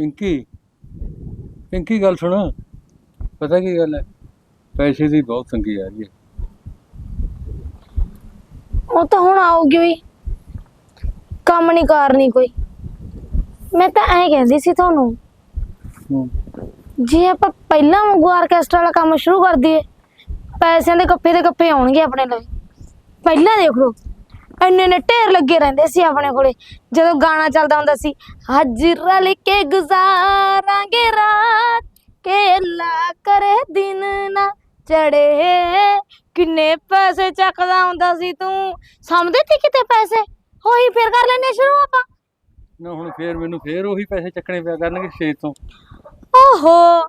ਪਿੰਕੀ ਪਿੰਕੀ ਗੱਲ ਸੁਣ। ਪਤਾ ਕੀ ਗੱਲ ਹੈ? ਪੈਸੇ ਦੀ ਬਹੁਤ ਤੰਗੀ ਆ ਰਹੀ ਹੈ। ਉਹ ਤਾਂ ਹੁਣ ਆਉਗੀ ਵੀ। ਕੰਮ ਨਹੀਂ ਕਰਨੀ ਕੋਈ। ਮੈਂ ਤਾਂ ਐਂ ਕਹਿੰਦੀ ਸੀ ਤੁਹਾਨੂੰ ਹੂੰ। ਜੇ ਆਪਾਂ ਪਹਿਲਾਂ ਵਾਂਗੂ ਆਰਕੈਸਟਰਾ ਵਾਲਾ ਕੰਮ ਸ਼ੁਰੂ ਕਰ ਦਈਏ ਪੈਸਿਆਂ ਦੇ ਕੱਪੇ ਦੇ ਕੱਪੇ ਆਉਣਗੇ ਆਪਣੇ ਲਈ। ਪਹਿਲਾਂ ਦੇਖ। ਲਓ ਇੰਨੇ ਨੇ ਢੇਰ ਲੱਗੇ ਰਹਿੰਦੇ ਸੀ ਆਪਣੇ ਕੋਲੇ ਜਦੋਂ ਗਾਣਾ ਚੱਲਦਾ ਹੁੰਦਾ ਸੀ ਅੱਜ ਰਲ ਕੇ ਗੁਜ਼ਾਰਾਂਗੇ ਰਾਤ ਕੇਲਾ ਕਰੇ ਦਿਨ ਨਾ ਚੜੇ। ਕਿੰਨੇ ਪੈਸੇ ਚੱਕਦਾ ਹੁੰਦਾ ਸੀ ਤੂੰ ਸਮਝਦੇ ਤੀ ਕਿਤੇ ਪੈਸੇ? ਹੋਈ ਫਿਰ ਕਰ ਲੈਣੇ ਸ਼ੁਰੂ ਆਪਾਂ। ਨਾ ਹੁਣ ਫੇਰ ਮੈਨੂੰ ਫੇਰ ਉਹੀ ਪੈਸੇ ਚੱਕਣੇ ਪਿਆ ਕਰਨਗੇ ਛੇ ਤੋਂ। ਓਹੋ।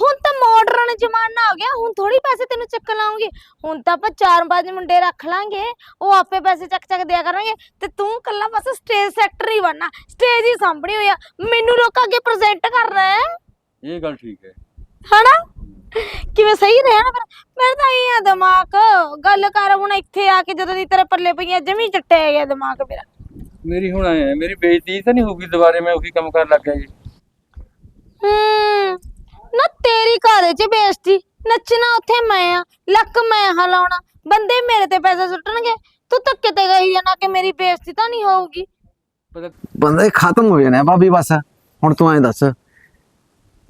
ਹੁਣ ਤਾਂ ਮਾਡਰਨ ਜ਼ਮਾਨਾ ਆ ਗਿਆ ਹੁਣ ਥੋੜੀ ਪੈਸੇ ਤੈਨੂੰ ਚੱਕ ਲਾਉਂਗੇ। ਹੁਣ ਤਾਂ ਆਪਾਂ ਚਾਰ ਪੰਜ ਮੁੰਡੇ ਰੱਖ ਲਾਂਗੇ ਉਹ ਆਪੇ ਪੈਸੇ ਚੱਕ ਚੱਕ ਦਿਆ ਕਰਨਗੇ ਤੇ ਤੂੰ ਕੱਲਾ ਬਸ ਸਟੇਜ ਸੈਕਟਰ ਹੀ ਬਣਨਾ ਸਟੇਜ ਹੀ ਸਾਂਭਣੀ ਹੋਈ ਆ। ਮੈਨੂੰ ਲੋਕਾਂ ਅੱਗੇ ਪ੍ਰੈਜ਼ੈਂਟ ਕਰਨਾ ਹੈ। ਇਹ ਗੱਲ ਠੀਕ ਹੈ। ਹਨਾ? ਕਿਵੇਂ ਸਹੀ ਰਿਹਾ ਨਾ ਫਿਰ? ਮੇਰਾ ਤਾਂ ਇਹ ਆ ਦਿਮਾਗ ਗੱਲ ਕਰ ਹੁਣ ਇੱਥੇ ਆ ਕੇ ਜਦੋਂ ਦੀ ਤੇਰੇ ਪੱਲੇ ਪਈਆਂ ਜਮੀ ਚੱਟੇ ਗਿਆ ਦਿਮਾਗ ਮੇਰਾ। ਮੇਰੀ ਹੁਣ ਆਏ ਮੇਰੀ ਬੇਇੱਜ਼ਤੀ ਤਾਂ ਨਹੀਂ ਹੋਊਗੀ ਦੁਬਾਰੇ ਮੈਂ ਉਹੀ ਕੰਮ ਕਰਨ ਲੱਗ ਗਿਆ ਜੀ। ਹੂੰ ਨਾ ਤੇਰੀ ਘਰ 'ਚ ਬੇਇੱਜ਼ਤੀ ਨੱਚਣਾ ਉੱਥੇ ਮੈਂ ਆ ਲੱਕ ਮੈਂ ਹਲਾਉਣਾ ਬੰਦੇ ਮੇਰੇ ਤੇ ਪੈਸੇ ਸੁੱਟਣਗੇ ਤੂੰ ਧੱਕੇ ਤੇ ਗਈ ਜਾਣਾ ਕਿ ਮੇਰੀ ਬੇਇੱਜ਼ਤੀ ਤਾਂ ਨਹੀਂ ਹੋਊਗੀ। ਬੰਦੇ ਖਤਮ ਹੋ ਜਾਣੇ ਆ ਭਾਬੀ ਬਸ ਹੁਣ ਤੂੰ ਐਂ ਦੱਸ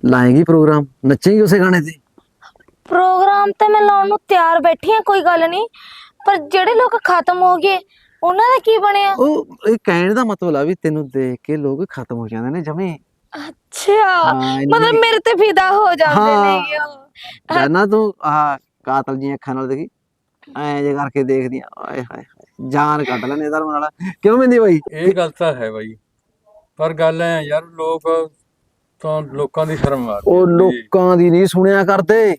ਲਾਏਗੀ ਪ੍ਰੋਗਰਾਮ ਨੱਚੇਗੀ ਉਸੇ ਗਾਣੇ ਤੇ? ਪ੍ਰੋਗਰਾਮ ਤੇ ਮੈਂ ਲਾਉਣ ਨੂੰ ਤਿਆਰ ਬੈਠੀ ਆ ਕੋਈ ਗੱਲ ਨਹੀਂ ਪਰ ਜਿਹੜੇ ਲੋਕ ਖਤਮ ਹੋ ਗਏ ਉਹਨਾਂ ਦਾ ਕੀ ਬਣਿਆ? ਉਹ ਇਹ ਕਹਿਣ ਦਾ ਮਤਲਬ ਆ ਵੀ ਤੈਨੂੰ ਦੇਖ ਕੇ ਲੋਕ ਖਤਮ ਹੋ ਜਾਂਦੇ ਨੇ ਜਮੇ। ਅੱਛਾ ਹਾਂ, ਇੰਨੀ- ਮਤਲਬ ਮੇਰੇ ਤੇ ਫਿਦਾ ਹੋ ਜਾਂਦੇ ਹਾਂ। ਨੇ ਉਹ ਜਾਨਾ ਤੂੰ ਆ ਕਾਤਲ ਜੀ ਅੱਖਾਂ ਨਾਲ ਦੇਖੀ। ਐਂ ਜੇ ਕਰਕੇ ਦੇਖਦੀ ਆ। ਆਏ ਹਾਏ ਹਾਏ ਜਾਨ ਕੱਢ ਲੈਣੇ ਧਰਮ ਨਾਲ। ਕਿਉਂ ਮਿੰਦੀ ਬਾਈ? ਇਹ ਗੱਲ ਤਾਂ ਹੈ ਬਾਈ। ਪਰ ਗੱਲ ਐ ਯਾਰ ਲੋਕ ਤਾਂ ਲੋਕਾਂ ਦੀ ਸ਼ਰਮ ਮਾਰਦੇ ਉਹ ਲੋਕਾਂ ਦੀ ਨਹੀਂ ਸੁਣਿਆ ਕਰਦੇ।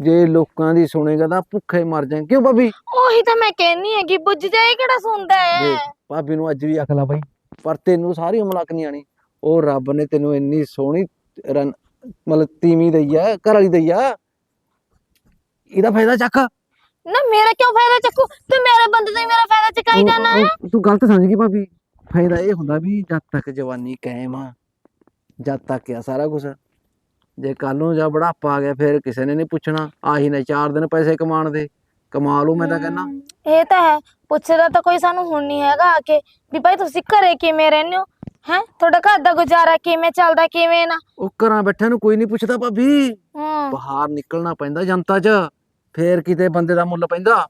ਜੇ ਲੋਕਾਂ ਦੀ ਸੁਣੇਗਾ ਤਾਂ ਭੁੱਖੇ ਮਰ ਜਾਣ ਕਿਉਂ ਭਾਬੀ? ਉਹੀ ਤਾਂ ਮੈਂ ਕਹਿਨੀ ਹੈ ਕਿ ਬੁੱਝ ਜਾਏ ਕਿਹੜਾ ਸੁਣਦਾ ਹੈ ਦੇਖ ਭਾਬੀ ਨੂੰ ਅੱਜ ਵੀ ਅਕਲ ਆ ਬਾਈ। ਪਰ ਤੈਨੂੰ ਸਾਰੀ ਉਮਰ ਅਕ ਨਹੀਂ ਆਣੀ ਉਹ ਰੱਬ ਨੇ ਤੈਨੂੰ ਇੰਨੀ ਸੋਹਣੀ ਰਨ ਮਤਲਬ ਤੀਵੀਂ ਦਈ ਆ ਘਰ ਵਾਲੀ ਦਈ ਆ। ਇਹਦਾ ਫਾਇਦਾ ਚੱਕ। ਨਾ ਮੇਰਾ ਕਿਉਂ ਫਾਇਦਾ ਚੱਕੂ? ਤੂੰ ਮੇਰੇ ਬੰਦੇ ਤੋਂ ਹੀ ਮੇਰਾ ਫਾਇਦਾ ਚਕਾਈ ਜਾਣਾ ਹੈ। ਉਹ- ਤੂੰ ਗਲਤ ਸਮਝ ਗਈ ਭਾਬੀ। ਫਾਇਦਾ ਇਹ ਹੁੰਦਾ ਵੀ ਜਦ ਤੱਕ ਜਵਾਨੀ ਕਾਇਮ ਆ ਜਦ ਤੱਕ ਆ ਸਾਰਾ ਕੁਝ ਜੇ ਕੱਲ ਨੂੰ ਜਾਂ ਬੁਢਾਪਾ ਆ ਗਿਆ ਫਿਰ ਕਿਸੇ ਨੇ ਨਹੀਂ ਪੁੱਛਣਾ ਆਹੀ ਨੇ ਚਾਰ ਦਿਨ ਪੈਸੇ ਕਮਾਉਣ ਦੇ। ਕਮਾ ਲਓ ਮੈਂ ਤਾਂ ਕਹਿੰਦਾ। ਇਹ ਤਾਂ ਹੈ। ਪੁੱਛਦਾ ਤਾਂ ਕੋਈ ਸਾਨੂੰ ਹੁਣ ਨਹੀਂ ਹੈਗਾ ਆ ਕੇ ਵੀ ਭਾਈ ਤੁਸੀਂ ਘਰੇ ਕਿਵੇਂ ਰਹਿੰਦੇ ਹੋ? ਹੈ? ਤੁਹਾਡਾ ਘਰ ਦਾ ਗੁਜ਼ਾਰਾ ਕਿਵੇਂ ਚੱਲਦਾ ਕਿਵੇਂ ਨਾ? ਉਹ ਘਰਾਂ ਬੈਠਿਆਂ ਨੂੰ ਕੋਈ ਨਹੀਂ ਪੁੱਛਦਾ ਭਾਬੀ। ਹੂੰ। ਬਾਹਰ ਨਿਕਲਣਾ ਪੈਂਦਾ ਜਨਤਾ 'ਚ ਫੇਰ ਕਿਤੇ ਬੰਦੇ ਦਾ ਮੁੱਲ ਪੈਂਦਾ।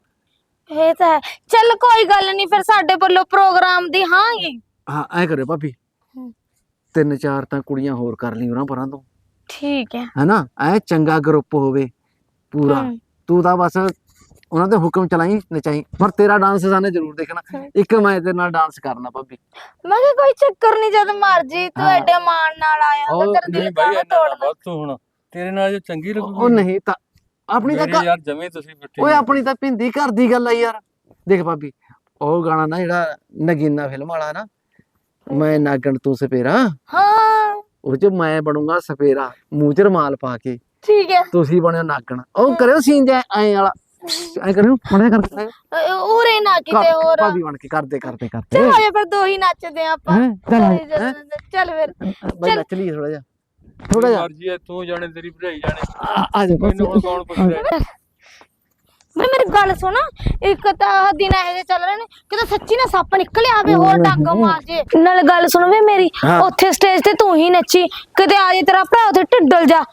ਇਹ ਤਾਂ ਹੈ। ਚੱਲ ਕੋਈ ਗੱਲ ਨਹੀਂ ਫਿਰ ਸਾਡੇ ਵੱਲੋਂ ਪ੍ਰੋਗਰਾਮ ਦੀ ਹਾਂਗੀ ਹਾਂ ਐ ਕਰਿਓ ਭਾਬੀ। ਤਿੰਨ ਚਾਰ ਤਾਂ ਕੁੜੀਆਂ ਹੋਰ ਕਰ ਲਈ ਉਹਨਾਂ ਪਰਾਂ ਤੋਂ। ਠੀਕ ਹੈ। ਹੈਨਾ? ਐ ਚੰਗਾ ਗਰੁੱਪ ਹੋਵੇ ਪੂਰਾ। ਤੂੰ ਤਾਂ ਬਸ ਉਹਨਾਂ ਦੇ ਹੁਕਮ ਚਲਾਈ ਨਚਾਈ ਪਰ ਤੇਰਾ ਡਾਂਸ ਸਾਨੇ ਜ਼ਰੂਰ ਦੇਖਣਾ। ਇੱਕ ਮੈਂ ਤੇਰੇ ਨਾਲ ਡਾਂਸ ਕਰਨਾ ਭਾਬੀ। ਮੈਂ ਕਿਹਾ ਕੋਈ ਚੱਕਰ ਨਹੀਂ ਜਦ ਮਰਜ਼ੀ ਤੂੰ। ਐਡੇ ਮਾਣ ਨਾਲ ਆਇਆ ਤਾਂ ਤੇਰੇ ਨਹੀਂ ਦਿਲ ਤੋੜਨਾ? ਵੱਧ ਤੂੰ ਹੁਣ। ਤੇਰੇ ਨਾਲ ਜੋ ਚੰਗੀ ਲੱਗੂਗੀ। ਉਹ ਨਹੀਂ ਤਾਂ ਆਪਣੀ ਤਾਂ ਯਾਰ ਜਮੇ ਤੁਸੀਂ ਬਿੱਟੇ ਓਏ ਆਪਣੀ ਤਾਂ ਪਿੰਦੀ ਘਰ ਦੀ ਗੱਲ ਆ ਯਾਰ। ਦੇਖ ਭਾਬੀ ਉਹ ਗਾਣਾ ਨਾ ਜਿਹੜਾ ਨਗੀਨਾ ਫਿਲਮ ਵਾਲਾ ਨਾ ਮੈਂ ਨਾਗਣ ਤੂੰ ਸਪੇਰਾ। ਹਾਂ। ਉਹ ਚ ਮੈਂ ਬਣੂੰਗਾ ਸਪੇਰਾ। ਮੂੰਹ ਚ ਰਮਾਲ ਪਾ ਕੇ। ਠੀਕ ਹੈ। ਤੁਸੀਂ ਬਣਿਓ ਨਾਗਣ। ਉਹ ਕਰਿਓ ਸੀਨ ਜਿਹਾ ਐਂ ਵਾਲਾ। ਐਂ ਕਰਿਓ ਮੜਿਆ ਕਰ ਉਰੇ ਨਾ ਕਿਤੇ ਹੋਰ। ਭਾਬੀ ਬਣ ਕੇ ਕਰਦੇ ਕਰਦੇ ਕਰਦੇ। ਚੱਲ ਆਜਾ ਫਿਰ ਦੋ ਹੀ ਨੱਚਦੇ ਆਂ ਆਪਾਂ? ਚੱਲ ਫਿਰ ਬਾਈ ਚੱਲ। ਨੱਚ ਲਈ ਥੋੜਾ ਜਿਹਾ। ਥੋੜਾ ਜਿਹਾ। ਮਰਜ਼ੀ ਤੂੰ ਜਾਣੇ ਤੇਰੀ ਭਰਾਈ ਜਾਣੇ। ਆ- ਜਾ ਮੈਨੂੰ ਕੌਣ ਪੁੱਛਦਾ? ਮੈਂ ਮੇਰੀ ਗੱਲ ਸੁਣ। ਇੱਕ ਤਾਂ ਦਿਨ ਇਹੋ ਚੱਲ ਰਹੇ ਨੇ ਕਿਤੇ ਸੱਚੀ ਨਾ ਸੱਪ ਨਿਕਲ ਆਵੇ ਹੋਰ ਡੰਗ ਮਾਰ ਜੇ। ਨਾਲ ਗੱਲ ਸੁਣ ਵੇ ਮੇਰੀ। ਉੱਥੇ ਸਟੇਜ ਤੇ ਤੂੰ ਹੀ ਨੱਚੀ। ਕਿਤੇ ਆ ਜੇ ਤੇਰਾ ਭਰਾ ਉੱਥੇ ਢਿੱਡਲ ਜਾ।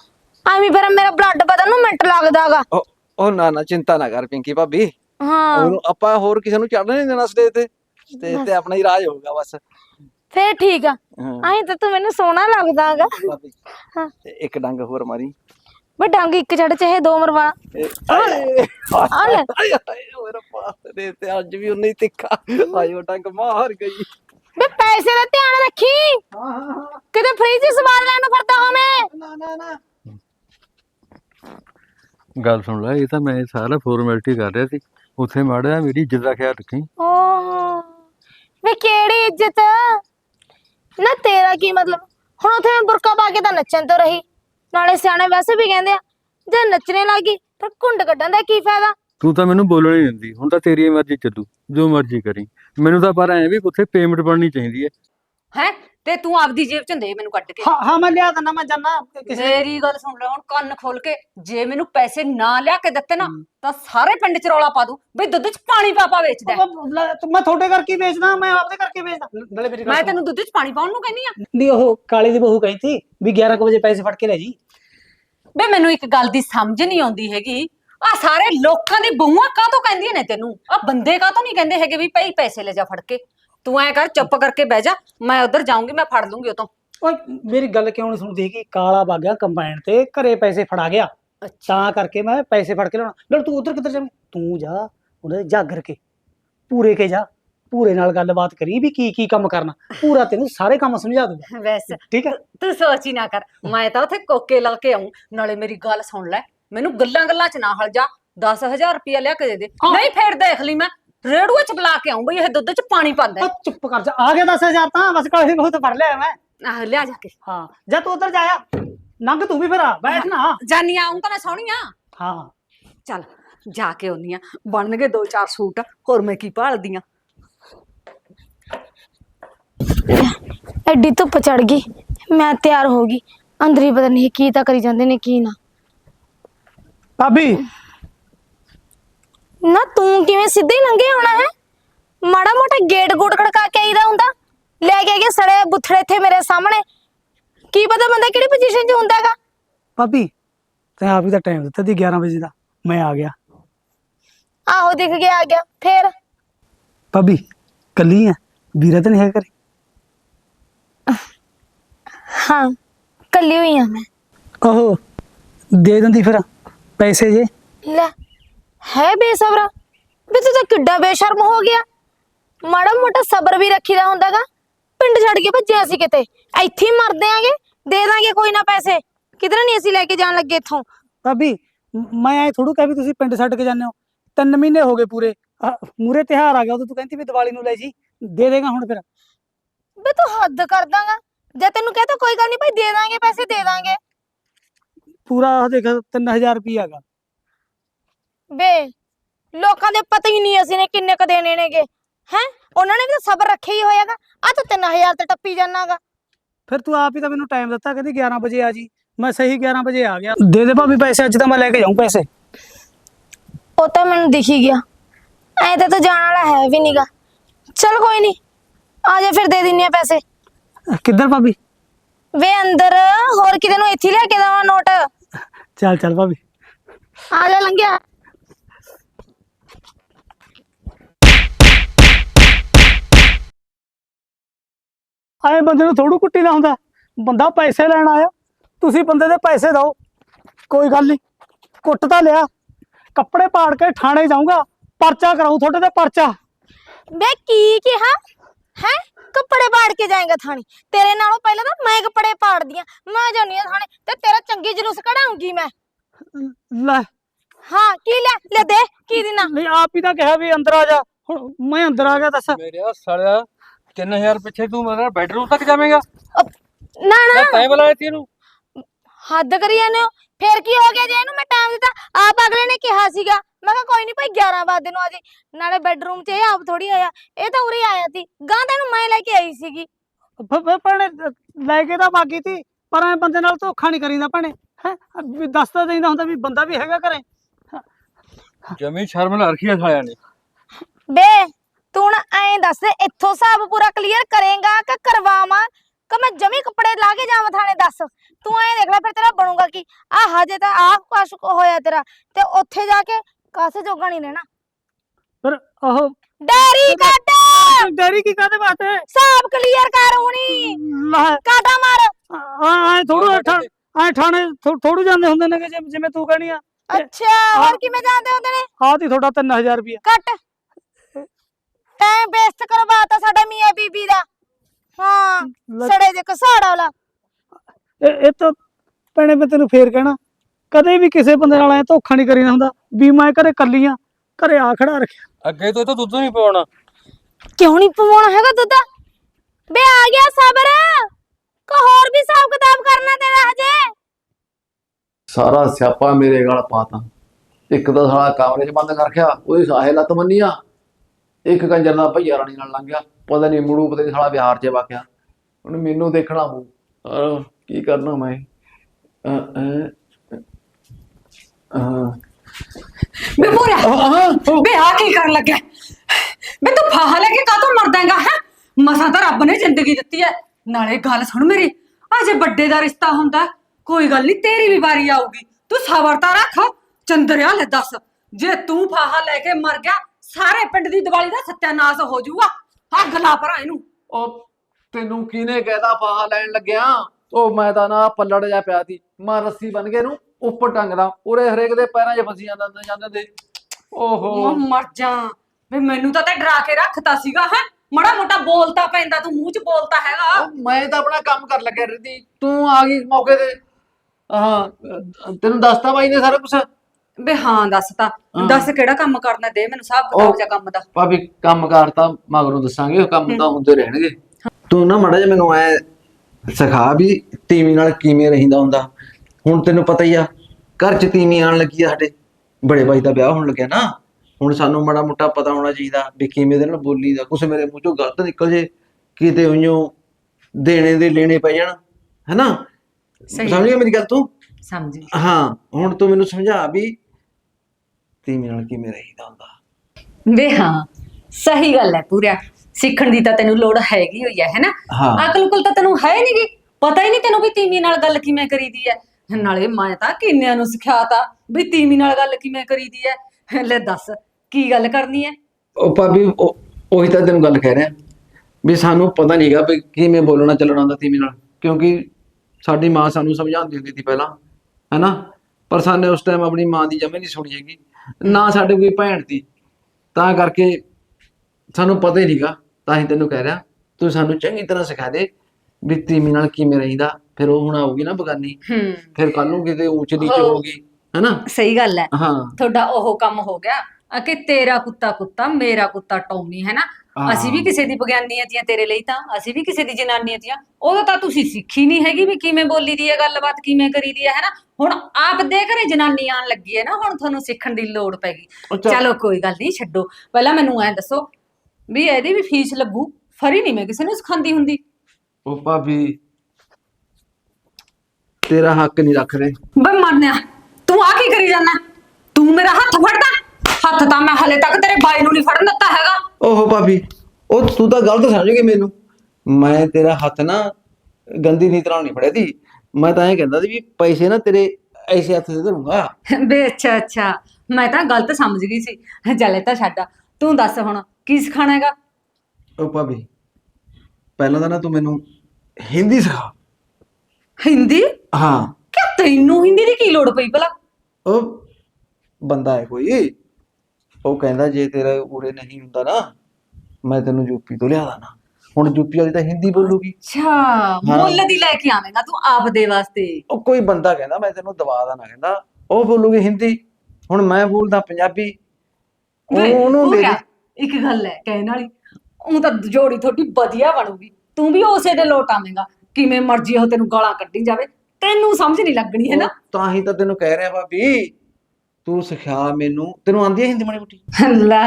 ਐਵੇਂ ਫਿਰ ਮੇਰਾ ਬਲੱਡ ਬਦਨ ਨੂੰ ਮਿੰਟ ਲੱਗਦਾਗਾ। ਉਹ ਨਾ ਨਾ ਚਿੰਤਾ ਨਾ ਕਰ ਪਿੰਕੀ ਭਾਬੀ। ਹਾਂ। ਉਹਨੂੰ ਆਪਾਂ ਹੋਰ ਕਿਸੇ ਨੂੰ ਚੜ੍ਹਨ ਨਹੀਂ ਦੇਣਾ ਸਟੇਜ ਤੇ। ਸਟੇਜ ਤੇ ਆਪਣਾ ਹੀ ਰਾਜ ਹੋਊਗਾ ਬਸ। ਫੇਰ ਠੀਕ ਆ। ਹਾਂ। ਐਂ ਤਾਂ ਤੂੰ ਮੈਨੂੰ ਸੋਹਣਾ ਲੱਗਦਾਗਾ ਭਾਬੀ। ਹਾਂ। ਤੇ ਇੱਕ ਡੰਗ ਹੋਰ ਮਾਰੀ। ਮੈਂ ਡੰਗ ਇੱਕ ਛੱਡ ਚਾਹੇ ਦੋ ਮਰਵਾਣਾ ਇਹ- ਆਏ ਆ ਲੈ। ਆਏ ਹਾਏ ਮੇਰਾ ਪਾਸ ਦੇ ਤੇ ਅੱਜ ਵੀ ਉਨੀ ਤਿੱਖਾ। ਉਹ ਡੰਗ ਮਾਰ ਗਈ। ਬੇ ਪੈਸੇ ਦਾ ਧਿਆਨ ਰੱਖੀ। ਹਾਂ ਹਾਂ ਹਾਂ। ਕਿਤੇ ਫ੍ਰੀ ਚ ਲੈਣ ਨੂੰ ਫਿਰਦਾ ਹੋਵੇਂ। ਨਾ ਨਾ ਨਾ। ਗੱਲ ਸੁਣ ਲੈ ਇਹ ਤਾਂ ਮੈਂ ਸਾਰਾ ਫਾਰਮੈਲਿਟੀ ਕਰ ਰਿਹਾ ਸੀ। ਉੱਥੇ ਮਾੜਾ ਮੇਰੀ ਇੱਜ਼ਤ ਦਾ ਖਿਆਲ ਰੱਖੀ। ਓਹ ਵੇ ਕਿਹੜੀ ਇੱਜ਼ਤ? ਨਾ ਤੇਰਾ ਕੀ ਮਤਲਬ? ਹੁਣ ਉਥੇ ਮੈਂ ਬੁਰਕਾ ਪਾ ਕੇ ਤਾਂ ਨੱਚਣ ਤੋਂ ਰਹੀ। ਨਾਲੇ ਸਿਆਣੇ ਵੈਸੇ ਵੀ ਕਹਿੰਦੇ ਆ ਜੇ ਨੱਚਣੇ ਲੱਗੀ ਫਿਰ ਕੁੰਡ ਕੱਢਣ ਦਾ ਕੀ ਫਾਇਦਾ? ਤੂੰ ਤਾਂ ਮੈਨੂੰ ਬੋਲਣ ਹੀ ਦਿੰਦੀ। ਹੁਣ ਤਾਂ ਤੇਰੀ ਮਰਜ਼ੀ ਚੱਲੂ ਜੋ ਮਰਜ਼ੀ ਕਰੀ। ਮੈਨੂੰ ਤਾਂ ਪਰ ਐ ਵੀ ਉੱਥੇ ਪੇਮੈਂਟ ਬਣਨੀ ਚਾਹੀਦੀ ਹੈ। ਹੈ? ਤੇ ਤੂੰ ਆਪਦੀ ਜੇਬ ਚ ਦੇ ਮੈਨੂੰ ਕੱਢ ਕੇ। ਹਾਂ ਹਾਂ ਮੈਂ ਲਿਆ ਦਿੰਦਾ ਮੈਂ ਜਾਨਾ ਕਿਸੇ ਮੇਰੀ ਗੱਲ ਸੁਣ ਲੈ ਹੁਣ ਕੰਨ ਖੋਲ ਕੇ ਜੇ ਮੈਨੂੰ ਪੈਸੇ ਨਾ ਲਿਆ ਕੇ ਦਿੱਤੇ ਨਾ ਹਮ। ਤਾਂ ਸਾਰੇ ਪਿੰਡ ਚ ਰੌਲਾ ਪਾ ਦੂੰ। ਬਈ ਦੁੱਧ ਚ ਪਾਣੀ ਪਾਪਾ ਵੇਚਦਾ ਹੈ। ਉਹ ਲੈ, ਤੂੰ- ਮੈਂ ਤੁਹਾਡੇ ਕਰਕੇ ਹੀ ਵੇਚਦਾ ਮੈਂ ਆਪਦੇ ਕਰਕੇ ਵੇਚਦਾ। ਨਾਲੇ ਮੇਰੀ ਗੱਲ ਮੈਂ ਸੁਣ। ਤੈਨੂੰ ਦੁੱਧ ਚ ਪਾਣੀ ਪਾਉਣ ਨੂੰ ਕਹਿੰਦੀ ਆ। ਦੀ ਉਹ ਕਾਲੀ ਦੀ ਬਹੂ ਕਹੀ ਸੀ ਵੀ 11 ਕੁ ਵਜੇ ਪੈਸੇ ਫੜ ਕੇ ਲੈ ਜੀ। ਬੇ ਮੈਨੂੰ ਇੱਕ ਗੱਲ ਦੀ ਸਮਝ ਨਹੀਂ ਆਉਂਦੀ ਹੈਗੀ। ਆ ਸਾਰੇ ਲੋਕਾਂ ਦੀ ਬਹੂਆਂ ਕਾਹਤੋਂ ਕਹਿੰਦੀਆਂ ਨੇ ਤੈਨੂੰ? ਆ ਬੰਦੇ ਕਾਹਤੋਂ ਨਹੀਂ ਕਹਿੰਦੇ ਹੈਗੇ ਵੀ ਭਾਈ ਪੈਸੇ ਲੈ ਜਾ ਫੜ ਕੇ? ਤੂੰ ਐ ਕਰ ਚੁੱਪ ਕਰਕੇ ਬਹਿ ਜਾ ਮੈਂ ਉਧਰ ਜਾਊਂਗੀ ਮੈਂ ਫੜ ਲੂੰਗੀ ਉਹ ਤੋਂ ਓਏ ਮੇਰੀ ਗੱਲ ਕਿਉਂ ਨਹੀਂ ਸੁਣਦੀ ਕਿ ਕਾਲਾ ਬਾਗਿਆ ਕੰਬਾਈਨ ਤੇ ਘਰੇ ਪੈਸੇ ਫੜਾ ਗਿਆ। ਤਾਂ ਕਰਕੇ ਮੈਂ ਪੈਸੇ ਫੜ ਕੇ ਲਾਉਣਾ ਲੜ ਤੂੰ ਉਧਰ ਕਿੱਧਰ ਜਾਵੇਂ? ਤੂੰ ਜਾ ਉਹਨਾਂ ਦੇ ਜਾਗਰ ਕੇ। ਪੂਰੇ ਕੇ ਜਾ। ਪੂਰੇ ਨਾਲ ਗੱਲਬਾਤ ਕਰੀ ਵੀ ਕੀ ਕੀ ਕੰਮ ਕਰਨਾ। ਪੂਰਾ ਤੈਨੂੰ ਸਾਰੇ ਕੰਮ ਸਮਝਾ ਦੂੰਗਾ। ਵੈਸੇ ਠੀਕ ਹੈ? ਤੂੰ ਸੋਚ ਹੀ ਨਾ ਕਰ। ਮੈਂ ਤਾਂ ਉੱਥੇ ਕੋਕੇ ਲਾ ਕੇ ਆਉਂ ਨਾਲੇ ਮੇਰੀ ਗੱਲ ਸੁਣ ਲੈ। ਮੈਨੂੰ ਗੱਲਾਂ ਗੱਲਾਂ ਚ ਨਾ ਹਲ ਜਾ। 10000 ਰੁਪਇਆ ਲਿਆ ਕੇ ਦੇ ਦੇ। ਨਹੀਂ ਫੇਰ ਦੇਖ ਲਈ ਮੈਂ। ਰੇੜੂਏ ਚ ਬੁਲਾ ਕੇ ਆਉਂ ਬਈ ਇਹ ਦੁੱਧ ਚ ਪਾਣੀ ਪਾਉਂਦਾ ਉਹ ਚੁੱਪ ਕਰ ਜਾ ਆ ਗਿਆ 10000 ਤਾਂ ਬਸ ਕਾਲੀ ਬਹੁਤ ਫੜ ਲਿਆ ਮੈਂ। ਆਹ ਲਿਆ ਜਾ ਕੇ। ਹਾਂ ਜਾ ਤੂੰ ਉਧਰ ਜਾਇਆ ਨੰਗ ਤੂੰ ਵੀ ਫਿਰ ਆ ਬੈਠ ਨਾ। ਜਾਨੀ ਆਉਂ ਤਾਂ ਮੈਂ ਸੋਹਣੀਆਂ ਹਾਂ। ਚੱਲ ਜਾ ਕੇ ਆਉਣੀ ਆ। ਬਣਨਗੇ ਦੋ ਚਾਰ ਸੂਟ ਹੋਰ ਮੈਂ ਕੀ ਭਾਲਦੀ ਆ। ਐਡੀ ਧੁੱਪ ਚੜ ਗਈ ਮੈਂ ਤਿਆਰ ਹੋ ਗਈ। ਅੰਦਰ ਹੀ ਪਤਾ ਨਹੀਂ ਕੀ ਤਾਂ ਕਰੀ ਜਾਂਦੇ ਨੇ ਕੀ ਨਾ। ਭਾਬੀ ਨਾ ਤੂੰ ਕਿਵੇਂ ਸਿੱਧੇ ਹੀ ਲੰਘੇ ਆਉਣਾ ਹੈ? ਮਾੜਾ ਮੋਟਾ ਗੇਟ ਗੂਟ ਖੜਕਾ ਕੇ ਆਈਦਾ ਹੁੰਦਾ? ਲੈ ਕੇ ਗਏ ਸੜੇ ਬੁੱਥੜੇ ਇੱਥੇ ਮੇਰੇ ਸਾਹਮਣੇ। ਕੀ ਪਤਾ ਬੰਦਾ ਕਿਹੜੀ ਪੋਜੀਸ਼ਨ 'ਚ ਹੁੰਦਾ ਹੈਗਾ? ਭਾਬੀ ਤੇ ਆਪ ਹੀ ਤਾਂ ਟਾਈਮ ਦਿੱਤਾ ਦੀ 11 ਵਜੇ ਦਾ। ਮੈਂ ਆ ਗਿਆ। ਆਹੋ ਦਿਖ ਗਿਆ ਆ ਗਿਆ। ਫੇਰ? ਭਾਬੀ ਕੱਲੀ ਆ? ਵੀਰਾ ਤਾਂ ਨਹੀਂ ਹੈ ਘਰੇ? ਹਾਂ ਕੱਲੀ ਹੋਈ ਆ ਮੈਂ। ਉਹ ਦੇ ਦਿੰਦੀ ਫਿਰ ਪੈਸੇ ਜੇ। ਲੈ ਹੈ ਬੇਸਬਰਾ? ਵੀ ਤੂੰ ਤਾਂ ਕਿੱਡਾ ਬੇਸ਼ਰਮ ਹੋ ਗਿਆ। ਮਾੜਾ ਮੋਟਾ ਸਬਰ ਵੀ ਰੱਖੀਦਾ ਹੁੰਦਾਗਾ। ਪਿੰਡ ਛੱਡ ਕੇ ਭੱਜਿਆ ਸੀ ਕਿਤੇ। ਇੱਥੇ ਹੀ ਮਰਦੇ ਆਂਗੇ ਦੇ ਦਾਂਗੇ ਕੋਈ ਨਾ ਪੈਸੇ। ਕਿਧਰ ਨਹੀਂ ਅਸੀਂ ਲੈ ਕੇ ਜਾਣ ਲੱਗੇ ਇੱਥੋਂ। ਭਾਬੀ ਮ- ਮੈਂ ਐ ਥੋੜੂ ਕਹਿ ਵੀ ਤੁਸੀਂ ਪਿੰਡ ਛੱਡ ਕੇ ਜਾਂਦੇ ਹੋ। ਤਿੰਨ ਮਹੀਨੇ ਹੋ ਗਏ ਪੂਰੇ। ਮੂਰੇ ਤਿਹਾਰ ਆ ਗਿਆ ਉਦੋਂ ਤੂੰ ਕਹਿੰਦੀ ਵੀ ਦੀਵਾਲੀ ਨੂੰ ਲੈ ਜੀ। ਦੇ ਦੇਗਾ ਹੁਣ ਫਿਰ। ਬੇ ਤੂੰ ਹੱਦ ਕਰ ਦਾਂਗਾ। ਜੇ ਤੈਨੂੰ ਕਹਤਾ ਕੋਈ ਗੱਲ ਨਹੀਂ ਭਾਈ ਦੇ ਦਾਂਗੇ ਪੈਸੇ ਦੇ ਦਾਂਗੇ। ਪੂਰਾ ਆਹ ਦੇਖ 3000 ਰੁਪਿਆ ਹੈਗਾ। ਬੇ ਲੋਕਾਂ ਦੇ ਪਤਾ ਹੀ ਨਹੀਂ ਅਸੀਂ ਨੇ ਕਿੰਨੇ ਕ ਦੇਣੇ ਨੇਗੇ। ਹੈ? ਉਹਨਾਂ ਨੇ ਵੀ ਤਾਂ ਸਬਰ ਰੱਖਿਆ ਹੀ ਹੋਇਆਗਾ। ਆ ਤੂੰ 3000 ਤੇ ਟੱਪੀ ਜਾਣਾਗਾ। ਫਿਰ ਤੂੰ ਆਪ ਹੀ ਤਾਂ ਮੈਨੂੰ ਟਾਈਮ ਦਿੱਤਾ ਕਹਿੰਦੀ 11 ਵਜੇ ਆ ਜੀ। ਮੈਂ ਸਹੀ 11 ਵਜੇ ਆ ਗਿਆ। ਦੇ ਦੇ ਭਾਬੀ ਪੈਸੇ ਅੱਜ ਤਾਂ ਮੈਂ ਲੈ ਕੇ ਜਾਊਂ ਪੈਸੇ। ਉਹ ਤਾਂ ਮੈਨੂੰ ਦਿਖ ਗਿਆ। ਐ ਤਾਂ ਤੂੰ ਜਾਣ ਵਾਲਾ ਹੈ ਵੀ ਨਹੀਂਗਾ ਚਲ ਕੋਈ ਨਹੀਂ ਆ ਜਾ ਫਿਰ ਦੇ ਦਿੰਨੀ ਆ ਪੈਸੇ। ਕਿੱਧਰ ਭਾਬੀ? ਵੇ ਅੰਦਰ। ਹੋਰ ਕਿਤੇ ਨੂੰ ਇੱਥੇ ਲਿਆ ਕੇ ਦੇਵਾਂ ਨੋਟ। ਚੱਲ ਚੱਲ ਭਾਬੀ। ਆ ਜਾ ਲੰਘਿਆ। ਐ ਬੰਦੇ ਨੂੰ ਥੋੜੂ ਕੁੱਟੀ ਦਾ ਹੁੰਦਾ। ਬੰਦਾ ਪੈਸੇ ਲੈਣ ਆਇਆ ਤੁਸੀਂ ਬੰਦੇ ਦੇ ਪੈਸੇ ਦਿਓ। ਕੋਈ ਗੱਲ ਨਹੀਂ ਕੁੱਟ ਤਾਂ ਲਿਆ। ਕੱਪੜੇ ਪਾੜ ਕੇ ਥਾਣੇ ਜਾਊਂਗਾ ਪਰਚਾ ਕਰਾਉਂ ਤੁਹਾਡੇ ਤੇ ਪਰਚਾ। ਵੇ ਕੀ ਕਿਹਾ? ਹੈ? ਕੱਪੜੇ ਪਾੜ ਕੇ ਜਾਏਗਾ ਥਾਣੀ। ਤੇਰੇ ਨਾਲੋਂ ਪਹਿਲਾਂ ਤਾਂ ਮੈਂ ਕੱਪੜੇ ਪਾੜਦੀਆਂ ਮੈਂ ਜਾਨੀ ਆ ਥਾਣੇ ਤੇ ਤੇਰਾ ਚੰਗੀ ਜਲੂਸ ਕਢਾਉਂਗੀ ਮੈਂ। ਲੈ। ਹਾਂ ਕੀ ਲੈ ਲੈ ਦੇ ਕੀ ਦਿਨਾ ਨਹੀਂ ਆਪ ਹੀ ਤਾਂ ਕਿਹਾ ਵੀ ਅੰਦਰ ਆ ਜਾ। ਹੁਣ ਮੈਂ ਅੰਦਰ ਆ ਗਿਆ ਦੱਸ। ਮੇਰੇ ਆ ਸਾਲਿਆ 3000 ਪਿੱਛੇ ਤੂੰ ਮੇਰਾ ਬੈਡਰੂਮ ਤੱਕ ਜਾਵੇਂਗਾ? ਨਾ ਨਾ। ਮੈਂ ਤੈਂ ਬੁਲਾਇਆ ਤੀ ਇਹਨੂੰ। ਹੱਦ ਕਰੀ ਜਾਂਦੇ ਹੋ। ਫੇਰ ਕੀ ਹੋ ਗਿਆ ਜੇ ਇਹਨੂੰ ਮੈਂ ਟਾਈਮ ਦਿੱਤਾ? ਆਪ ਅਗਲੇ ਨੇ ਕਿਹਾ ਸੀਗਾ। ਮੈਂ ਕਿਹਾ ਕੋਈ ਨਹੀਂ ਭਾਈ 11 ਵਜੇ ਨੂੰ ਆ ਜੀ ਨਾਲੇ ਬੈੱਡਰੂਮ 'ਚ ਇਹ ਆਪ ਥੋੜੀ ਆਇਆ ਇਹ ਤਾਂ ਉਰੇ ਆਇਆ ਸੀ। ਗਾਂ ਤੈਨੂੰ ਮੈਂ ਲੈ ਕੇ ਆਈ ਸੀਗੀ। ਭਣੇ ਲੈ ਕੇ ਤਾਂ ਬਾਗੀ ਤੀ ਪਰ ਐ ਬੰਦੇ ਨਾਲ ਧੋਖਾ ਨਹੀਂ ਕਰੀਦਾ ਭਣੇ। ਹੈ? ਵੀ ਦੱਸਦਾ ਦੇਈਦਾ ਹੁੰਦਾ ਵੀ ਬੰਦਾ ਵੀ ਹੈਗਾ ਘਰੇ। ਜਮੀ ਸ਼ਰਮ ਲਾ ਰੱਖੀ ਆ ਸਾਲਿਆਂ ਨੇ। ਬੇ ਤੂੰ ਨਾ ਐਂ ਦੱਸ ਦੇ ਇੱਥੋਂ ਹਿਸਾਬ ਪੂਰਾ ਕਲੀਅਰ ਕਰੇਗਾ ਕਿ ਕਰਵਾਵਾਂ? ਕਿ ਮੈਂ ਜਮੀ ਕੱਪੜੇ ਲਾ ਕੇ ਜਾਵਾਂ ਥਾਣੇ ਦੱਸ? ਤੂੰ ਐਂ ਦੇਖ ਲੈ ਫਿਰ ਤੇਰਾ ਬਣੂਗਾ ਕੀ? ਆ ਹਜੇ ਤਾਂ ਆਹ ਕੁਛ ਹੋਇਆ ਤੇਰਾ ਤੇ ਉੱਥੇ ਜਾ ਕੇ ਕਾਸੇ ਜੋਗਾ ਨਹੀਂ ਰਹਿਣਾ। ਪਰ ਉਹ ਡੈਰੀ ਕੱਢ ਡੈਰੀ ਕੀ ਕਾਦੇ ਵਾਸਤੇ? ਹਿਸਾਬ ਕਲੀਅਰ ਕਰ ਹੁਣੀ। ਲੈ। ਕਾਟਾ ਮਾਰ? ਐ ਥੋੜੂ ਐ ਥਾਣੇ ਥੋੜੂ ਜਾਂਦੇ ਹੁੰਦੇ ਨੇ ਕਿ ਜਿਵੇਂ- ਜਿਵੇਂ ਤੂੰ ਕਹਿਣੀ ਆ। ਅੱਛਾ ਹੋਰ ਕਿਵੇਂ ਜਾਂਦੇ ਹੁੰਦੇ ਨੇ? ਆਹ ਤੀ ਤੁਹਾਡਾ 3000 ਰੁਪਿਆ ਕੱਟ। ਐ ਬੇਸਤ ਕਰਵਾਤਾ ਸਾਡਾ ਮੀਆਂ ਬੀਬੀ ਦਾ। ਹਾਂ। ਸੜੇ ਦੇ ਕਸਾੜਾ ਵਾਲਾ। ਇਹ ਇਹ ਤਾਂ ਭੈਣੇ ਮੈਂ ਤੈਨੂੰ ਫੇਰ ਕਹਿਣਾ ਕਦੇ ਵੀ ਕਿਸੇ ਬੰਦੇ ਨਾਲ ਐ ਧੋਖਾ ਨਹੀਂ ਕਰੀਦਾ ਹੁੰਦਾ ਵੀ ਮੈਂ ਘਰੇ ਕੱਲੀਆਂ ਘਰੇ ਆ ਖੜਾ ਰੱਖਿਆ। ਅੱਗੇ ਤੋਂ ਇਹ ਤਾਂ ਦੁੱਧ ਨਹੀਂ ਪਵਾਉਣਾ। ਕਿਉਂ ਨਹੀਂ ਪਵਾਉਣਾ ਹੈਗਾ ਦੁੱਧ? ਬੇ ਆ ਗਿਆ ਸਬਰ। ਕੋ ਹੋਰ ਵੀ ਹਿਸਾਬ ਕਿਤਾਬ ਕਰਨਾ ਤੇਰਾ ਹਜੇ? ਸਾਰਾ ਸਿਆਪਾ ਮੇਰੇ ਗਲ ਪਾਤਾ ਇੱਕ ਤਾਂ ਸਾਲਾ ਕਮਰੇ 'ਚ ਬੰਦ ਕਰ ਰੱਖਿਆ ਉਹਦੀ ਸਾਹੇ ਲੱਤ ਮੰਨੀ ਆ। ਇੱਕ ਕੰਜਰ ਨਾਲ ਭਈਆ ਰਾਣੀ ਨਾਲ ਲੰਘ ਗਿਆ। ਪਤਾ ਨਹੀਂ ਮੁੜੂ ਪਤਾ ਨਹੀਂ ਸਾਲਾ ਬਿਹਾਰ 'ਚ ਵਾਕਿਆ। ਹੁਣ ਮੈਨੂੰ ਦੇਖਣਾ ਪਊ ਕੀ ਕਰਨਾ ਮੈਂ? ਬੇ ਹਾਂ ਬੇ ਆ ਕੀ ਕਰਨ ਲੱਗਿਆ? ਬੇ ਤੂੰ ਫਾਹਾ ਲੈ ਕੇ ਕਾਹਤੋਂ ਮਰਦਾਂਗਾ ਹੈ? ਮਸਾਂ ਤਾਂ ਰੱਬ ਨੇ ਜ਼ਿੰਦਗੀ ਦਿੱਤੀ ਹੈ ਨਾਲੇ ਗੱਲ ਸੁਣ ਮੇਰੀ ਆ ਜੇ ਵੱਡੇ ਦਾ ਰਿਸ਼ਤਾ ਹੁੰਦਾ ਕੋਈ ਗੱਲ ਨਹੀਂ ਤੇਰੀ ਵੀ ਵਾਰੀ ਆਊਗੀ। ਤੂੰ ਸਬਰ ਤਾਂ ਰੱਖ ਚੰਦਰਿਆ ਲੈ ਦੱਸ। ਜੇ ਤੂੰ ਫਾਹਾ ਲੈ ਕੇ ਮਰ ਗਿਆ ਸਾਰੇ ਪਿੰਡ ਦੀ ਦੀਵਾਲੀ ਦਾ ਸੱਤਿਆਨਾਸ਼ ਹੋ ਜਾਊਗਾ। ਅੱਗ ਲਾ ਭਰਾ ਇਹਨੂੰ। ਉਹ ਤੈਨੂੰ ਕਿਹਨੇ ਕਹਿਦਾ ਫਾਹਾ ਲੈਣ ਲੱਗਿਆ? ਉਹ ਮੈਂ ਤਾਂ ਨਾ ਪੱਲੜ ਜਾ ਪਿਆ ਸੀ। ਮੈਂ ਰੱਸੀ ਬਨ ਕੇ ਨੂੰ ਉੱਪਰ ਟੰਗਦਾ। ਉਰੇ ਹਰੇਕ ਦੇ ਪੈਰਾਂ 'ਚ ਫਸੀ ਜਾਂਦਾ ਜਾਂਦੇ ਦੇ ਓਹੋ। ਉਹ ਮਰ ਜਾ। ਵੇ ਮੈਨੂੰ ਤਾਂ ਤੇ ਡਰਾ ਕੇ ਰੱਖਤਾ ਸੀਗਾ ਹੈ। ਮੜਾ ਮੋਟਾ ਬੋਲਤਾ ਪੈਂਦਾ ਤੂੰ ਮੂੰਹ 'ਚ ਬੋਲਤਾ ਹੈਗਾ। ਉਹ ਮੈਂ ਤਾਂ ਆਪਣਾ ਕੰਮ ਕਰ ਲੱਗਿਆ ਰਿੱਧੀ। ਤੂੰ ਆ ਗਈ ਮੌਕੇ ਤੇ। ਹਾਂ ਅਹ, ਤੈਨੂੰ ਦੱਸਤਾ ਬਾਈ ਨੇ ਸਾਰਾ ਕੁਝ ਵੇ ਹਾਂ ਦੱਸ ਤਾ। ਹਾਂ। ਦੱਸ ਕਿਹੜਾ ਕੰਮ ਕਰਨਾ ਦੇ ਮੈਨੂੰ ਉਹ- ਕਿਤਾਬ ਜਾਂ ਕੰਮ ਦਾ। ਭਾਬੀ ਕੰਮ ਕਾਰ ਤਾਂ ਮਗਰੋਂ ਦੱਸਾਂਗੇ ਉਹ ਕੰਮ ਤਾਂ ਹੁੰਦੇ ਰਹਿਣਗੇ। ਤੂੰ ਨਾ ਮੜਾ ਜਿਹਾ ਮੈਨੂੰ ਐ ਸਿਖਾ ਵੀ ਤੀਵੀਂ ਨਾਲ ਕਿਵੇਂ ਰਹਿੰਦਾ ਹੁੰਦਾ। ਹੁਣ ਤੈਨੂੰ ਪਤਾ ਹੀ ਆ ਘਰ 'ਚ ਤੀਵੀਂ ਆਣ ਲੱਗੀ ਆ ਸਾਡੇ। ਬੜੇ ਭਾਈ ਦਾ ਵਿਆਹ ਹੋਣ ਲੱਗਿਆ ਨਾ। ਹੁਣ ਸਾਨੂੰ ਮਾੜਾ ਮੋਟਾ ਪਤਾ ਹੋਣਾ ਚਾਹੀਦਾ ਵੀ ਕਿਵੇਂ ਦੇ ਨਾਲ ਬੋਲੀ ਦਾ ਕੁਛ ਮੇਰੇ ਮੂੰਹ ਚੋਂ ਗਲਤ ਨਿਕਲ ਜੇ ਕਿਤੇ ਉਈਓ ਦੇਣੇ ਦੇ ਲੈਣੇ ਪੈ ਜਾਣ ਹੈਨਾ? ਸਮਝ ਗਿਆ ਮੇਰੀ ਗੱਲ ਤੂੰ? ਸਮਝ ਗਈ। ਹਾਂ ਹੁਣ ਤੂੰ ਮੈਨੂੰ ਸਮਝਾ ਵੀ ਤੀਵੀਂ ਨਾਲ ਕਿਵੇਂ ਰਹੀਦਾ ਹੁੰਦਾ? ਵੇ ਹਾਂ ਸਹੀ ਗੱਲ ਹੈ ਪੂਰਾ ਸਿੱਖਣ ਦੀ ਤਾਂ ਤੈਨੂੰ ਲੋੜ ਹੈਗੀ ਹੋਈ ਹੈ ਹੈਨਾ? ਹਾਂ। ਅਕਲ ਕੁਲ ਤਾਂ ਤੈਨੂੰ ਹੈ ਨਹੀਂਗੀ ਪਤਾ ਹੀ ਨਹੀਂ ਤੈਨੂੰ ਵੀ ਤੀਵੀਂ ਨਾਲ ਗੱਲ ਕਿਵੇਂ ਕਰੀਦੀ ਹੈ। ਨਾਲੇ ਮੈਂ ਤਾਂ ਕਿੰਨਿਆਂ ਨੂੰ ਸਿਖਾਤਾ ਵੀ ਤੀਵੀਂ ਨਾਲ ਗੱਲ ਕਿਵੇਂ ਕਰੀਦੀ ਹੈ। ਲੈ ਦੱਸ ਕੀ ਗੱਲ ਕਰਨੀ ਹੈ? ਉਹ ਭਾਬੀ ਉਹ- ਉਹੀ ਤਾਂ ਤੈਨੂੰ ਗੱਲ ਕਹਿ ਰਿਹਾ। ਵੀ ਸਾਨੂੰ ਪਤਾ ਨਹੀਂਗਾ ਵੀ ਕਿਵੇਂ ਬੋਲਣਾ ਚੱਲਣਾ ਹੁੰਦਾ ਤੀਵੀਂ ਨਾਲ। ਕਿਉਂਕਿ ਸਾਡੀ ਮਾਂ ਸਾਨੂੰ ਸਮਝਾਉਂਦੀ ਹੁੰਦੀ ਸੀ ਪਹਿਲਾਂ ਹੈਨਾ? ਪਰ ਸਾਨੇ ਉਸ ਟਾਈਮ ਆਪਣੀ ਮਾਂ ਦੀ ਜਮੇ ਨਹੀਂ ਸੁਣੀ ਹੈਗੀ। ਨਾ ਸਾਡੇ ਕੋਈ ਭੈਣ ਸੀ ਤਾਂ ਕਰਕੇ ਸਾਨੂੰ ਪਤਾ ਹੀ ਨਹੀਂਗਾ ਤਾਂ ਹੀ ਤੈਨੂੰ ਕਹਿ ਰਿਹਾ ਤੂੰ ਸਾਨੂੰ ਚੰਗੀ ਤਰ੍ਹਾਂ ਸਿਖਾ ਦੇ ਵੀ ਤੀਵੀਂ ਨਾਲ ਕਿਵੇਂ ਰਹੀਦਾ। ਫਿਰ ਉਹ ਹੁਣ ਆਊਗੀ ਨਾ ਬਗਾਨੀ। ਹੂੰ। ਫਿਰ ਕੱਲ ਨੂੰ ਕਿਤੇ ਉੱਚ ਨੀਚ ਹੋ। ਹੋਊਗੀ ਹੈਨਾ? ਸਹੀ ਗੱਲ ਹੈ। ਹਾਂ। ਤੁਹਾਡਾ ਉਹ ਕੰਮ ਹੋ ਗਿਆ। ਆ ਕਿ ਤੇਰਾ ਕੁੱਤਾ ਕੁੱਤਾ ਮੇਰਾ ਕੁੱਤਾ ਟੌਮੀ ਹੈ ਨਾ ਹਾਂ। ਅਸੀਂ ਵੀ ਕਿਸੇ ਦੀ ਬਗਿਆਨੀਆਂ ਤੀਆਂ ਤੇਰੇ ਲਈ ਤਾਂ ਅਸੀਂ ਵੀ ਕਿਸੇ ਦੀ ਜਨਾਨੀਆਂ ਤੀਆਂ ਉਦੋਂ ਤਾਂ ਤੁਸੀਂ ਸਿੱਖੀ ਨਹੀਂ ਹੈਗੀ ਵੀ ਕਿਵੇਂ ਬੋਲੀ ਦੀ ਹੈ ਗੱਲਬਾਤ ਕਿਵੇਂ ਕਰੀ ਦੀ ਹੈ ਹੈਨਾ? ਹੁਣ ਆਪ ਦੇ ਘਰੇ ਜਨਾਨੀ ਆਣ ਲੱਗੀ ਹੈ ਨਾ ਹੁਣ ਤੁਹਾਨੂੰ ਸਿੱਖਣ ਦੀ ਲੋੜ ਪੈ ਗਈ। ਉਹ ਚੱਲ- ਚਲੋ ਕੋਈ ਗੱਲ ਨਹੀਂ ਛੱਡੋ। ਪਹਿਲਾਂ ਮੈਨੂੰ ਐ ਦੱਸੋ ਵੀ ਇਹਦੀ ਵੀ ਫੀਸ ਲੱਗੂ? ਫਰੀ ਨਹੀਂ ਮੈਂ ਕਿਸੇ ਨੂੰ ਸਿਖਾਉਂਦੀ ਹੁੰਦੀ। ਉਹ ਭਾਬੀ ਤੇਰਾ ਹੱਕ ਨਹੀਂ ਰੱਖ ਰਹੇ। ਬਈ ਮਰਨਿਆ ਤੂੰ ਆ ਕੀ ਕਰੀ ਜਾਂਦਾ ਤੂੰ ਮੇਰਾ ਹੱਥ ਫੜਦਾ? ਹੱਥ ਤਾਂ ਮੈਂ ਹਲੇ ਤੱਕ ਤੇਰੇ ਬਾਈ ਨੂੰ ਨਹੀਂ ਫੜਨ ਦਿੱਤਾ ਹੈਗਾ। ਓਹੋ ਭਾਬੀ ਉਹ ਤੂੰ ਤਾਂ ਗਲਤ ਸਮਝ ਗਈ ਮੈਨੂੰ। ਮੈਂ ਤੇਰਾ ਹੱਥ ਨਾ ਗੰਦੀ ਨੀਤ ਨਾਲ ਨਹੀਂ ਫੜਿਆ ਸੀ। ਮੈਂ ਤਾਂ ਇਹ ਕਹਿੰਦਾ ਸੀ ਵੀ ਪੈਸੇ ਨਾ ਤੇਰੇ ਐਸੇ ਹੱਥ ਦੇ ਦੂੰਗਾ ਬੇ ਅੱਛਾ ਅੱਛਾ। ਮੈਂ ਤਾਂ ਗਲਤ ਸਮਝ ਗਈ ਸੀ। ਚੱਲ ਇਹ ਤਾਂ ਛੱਡ। ਤੂੰ ਦੱਸ ਹੁਣ ਕੀ ਸਿਖਾਣਾ ਹੈਗਾ? ਉਹ ਭਾਬੀ ਪਹਿਲਾਂ ਤਾਂ ਨਾ ਤੂੰ ਮੈਨੂੰ ਹਿੰਦੀ ਸਿਖਾ। ਹਿੰਦੀ? ਹਾਂ। ਕਿ ਤੈਨੂੰ ਹਿੰਦੀ ਦੀ ਕੀ ਲੋੜ ਪਈ ਭਲਾ? ਉਹ ਬੰਦਾ ਹੈ ਕੋਈ। ਉਹ ਕਹਿੰਦਾ ਜੇ ਤੇਰਾ ਉਰੇ ਨਹੀਂ ਹੁੰਦਾ ਨਾ ਮੈਂ ਤੈਨੂੰ ਯੂਪੀ ਤੋਂ ਲਿਆ ਦਾਂ ਹੁਣ ਯੂਪੀ ਵਾਲੀ ਤਾਂ ਹਿੰਦੀ ਬੋਲੂਗੀ। ਅੱਛਾ ਮੁੱਲ ਦੀ ਲੈ ਕੇ ਆਵੇਂਗਾ ਤੂੰ ਆਪ ਦੇ ਵਾਸਤੇ। ਉਹ ਕੋਈ ਬੰਦਾ ਕਹਿੰਦਾ ਮੈਂ ਤੈਨੂੰ ਦਵਾ ਦਾਂ ਨਾ ਕਹਿੰਦਾ ਉਹ ਬੋਲੂਗੀ ਹਿੰਦੀ ਹੁਣ ਮੈਂ ਬੋਲਦਾ ਪੰਜਾਬੀ। ਉਹਨੂੰ? ਦੇ ਇੱਕ ਗੱਲ ਹੈ ਕਹਿਣ ਵਾਲੀ ਉਹ ਤਾਂ ਜੋੜੀ ਤੁਹਾਡੀ ਵਧੀਆ ਬਣੂਗੀ। ਤੂੰ ਵੀ ਉਸੇ ਦੇ ਲੋਟ ਆਵੇਂਗਾ ਕਿਵੇਂ ਮਰਜ਼ੀ ਉਹ ਤੈਨੂੰ ਗਾਲਾਂ ਕੱਢੀ ਜਾਵੇ। ਤੈਨੂੰ ਸਮਝ ਨਹੀਂ ਲੱਗਣੀ ਹੈ ਨਾ? ਤਾਂ ਹੀ ਤਾਂ ਤੈਨੂੰ ਕਹਿ ਰਿਹਾ ਭਾਬੀ। ਤੂੰ ਸਿਖਾ ਮੈਨੂੰ ਤੈਨੂੰ ਆਂਦੀ ਹੈ ਹਿੰਦੀ ਮਾੜੀ ਮੋਟੀ ला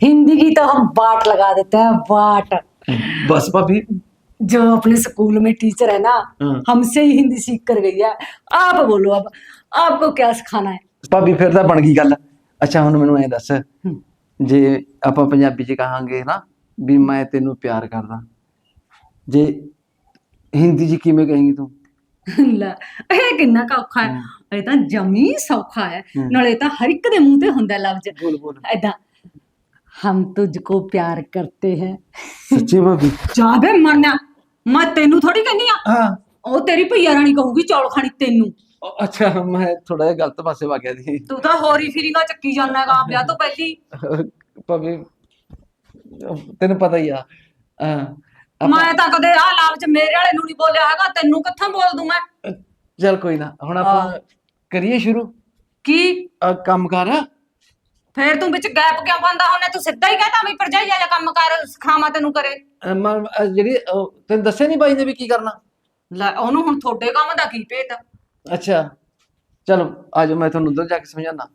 हिंदी की तो हम बाट लगा देते हैं बाट ਬਸ ਭਾਬੀ जो अपने स्कूल में टीचर है ना हाँ। हमसे ही हिंदी सीख कर गई है आप बोलो अब आपको क्या सिखाना है ਭਾਬੀ ਫਿਰ ਤਾਂ ਬਣ ਗਈ ਗੱਲ ਅੱਛਾ ਹੁਣ ਮੈਨੂੰ ਐ ਦੱਸ ਜੇ ਆਪਾਂ ਪੰਜਾਬੀ ਚ ਕਹਾਂਗੇ ਨਾ ਵੀ ਮੈਂ ਤੈਨੂੰ ਪਿਆਰ ਕਰਦਾ ਜੇ ਹਿੰਦੀ ਚ ਕਿਵੇਂ ਕਹੇਂਗੀ ਤੂੰ ਲੈ ਇਹ ਕਿੰਨਾ ਕੁ ਔਖਾ ਹੈ ਇਹ ਤਾਂ ਜਮੀ ਸੌਖਾ ਹੈ। ਨਾਲੇ ਤਾਂ ਹਰ ਇੱਕ ਦੇ ਮੂੰਹ ਤੇ ਹੁੰਦਾ ਲਫ਼ਜ਼। ਬੋਲ ਬੋਲ। ਐਦਾਂ ਹਮ ਤੁਝਕੋ ਪਿਆਰ ਕਰਤੇ ਹੈ। ਸੱਚੀ ਭਾਬੀ। ਜਾ ਬੇ ਮਰਨਾ। ਮੈਂ ਤੈਨੂੰ ਥੋੜੀ ਕਹਿੰਦੀ ਆ। ਹਾਂ। ਉਹ ਤੇਰੀ ਭਈਆ ਰਾਣੀ ਕਹੂਗੀ ਚੌਲ ਖਾਣੀ ਤੈਨੂੰ। ਉਹ ਅੱਛਾ ਮੈਂ ਥੋੜਾ ਜਿਹਾ ਗਲਤ ਪਾਸੇ ਵਗ ਗਿਆ ਸੀ। ਤੂੰ ਤਾਂ ਹੋਰੀ ਫਿਰਿੰਗਾ ਚੱਕੀ ਜਾਂਦਾ ਹੈਗਾ ਵਿਆਹ ਤੋਂ ਪਹਿਲੀ। ਭਾਬੀ ਤੈਨੂੰ ਪਤਾ ਹੀ ਆ। ਹਾਂ, ਆਪਾਂ- ਮੈਂ ਤਾਂ ਕਦੇ ਆਹ ਲਾਲਚ ਮੇਰੇ ਵਾਲੇ ਨੂੰ ਨਹੀਂ ਬੋਲਿਆ ਹੈਗਾ ਤੈਨੂੰ ਕਿੱਥੋਂ ਬੋਲ ਦੂੰ ਮੈਂ? ਚੱਲ ਕੋਈ ਨਾ ਹੁਣ ਆਪਾਂ ਕਰੀਏ ਸ਼ੁਰੂ? ਕੀ? ਕੰਮ ਕਰ? ਫੇਰ ਤੂੰ ਵਿੱਚ ਗੈਪ ਕਿਉਂ ਪਾਉਂਦਾ ਹੁੰਨੇ? ਤੂੰ ਸਿੱਧਾ ਹੀ ਕਹਤਾ ਵੀ ਭਰਜਾਈ ਆ ਜਾ ਕੰਮ ਕਰ ਸਿਖਾਵਾਂ ਤੈਨੂੰ ਕਰੇ ਮੈਂ ਜਿਹੜੀ ਅਹ ਤੈਨੂੰ ਦੱਸਿਆ ਨਹੀਂ ਬਾਈ ਨੇ ਵੀ ਕੀ ਕਰਨਾ? ਲੈ ਉਹਨੂੰ ਹੁਣ ਤੁਹਾਡੇ ਕੰਮ ਦਾ ਕੀ ਭੇਤ ਅੱਛਾ। ਚਲੋ ਆਜੋ ਮੈਂ ਤੁਹਾਨੂੰ ਉਧਰ ਜਾ ਕੇ ਸਮਝਾਣਾ